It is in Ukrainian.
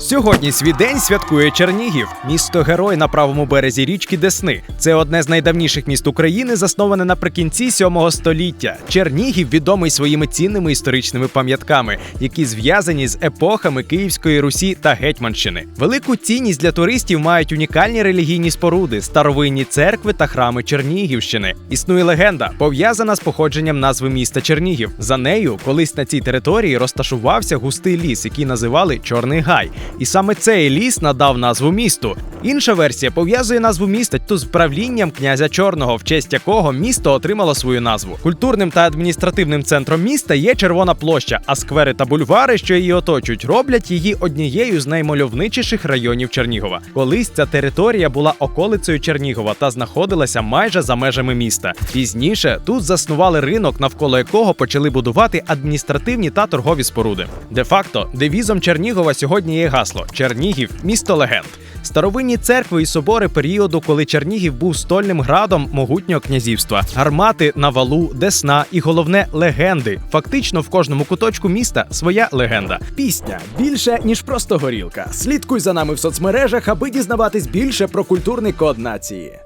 Сьогодні свій день святкує Чернігів, місто герой на правому березі річки Десни. Це одне з найдавніших міст України, засноване наприкінці 7 століття. Чернігів відомий своїми цінними історичними пам'ятками, які зв'язані з епохами Київської Русі та Гетьманщини. Велику цінність для туристів мають унікальні релігійні споруди, старовинні церкви та храми Чернігівщини. Існує легенда, пов'язана з походженням назви міста Чернігів. За нею колись на цій території розташувався густий ліс, який називали Чорний Гай. І саме цей ліс надав назву місту. Інша версія пов'язує назву міста тут з правлінням князя Чорного, в честь якого місто отримало свою назву. Культурним та адміністративним центром міста є Червона площа, а сквери та бульвари, що її оточують, роблять її однією з наймальовничіших районів Чернігова. Колись ця територія була околицею Чернігова та знаходилася майже за межами міста. Пізніше тут заснували ринок, навколо якого почали будувати адміністративні та торгові споруди. Де-факто, девізом Чернігова сьогодні є гасло Чернігів місто легенд. Старовинні церкви і собори періоду, коли Чернігів був стольним градом могутнього князівства, гармати на валу, десна і головне легенди. Фактично в кожному куточку міста своя легенда. Пісня більше ніж просто горілка. Слідкуй за нами в соцмережах, аби дізнаватись більше про культурний код нації.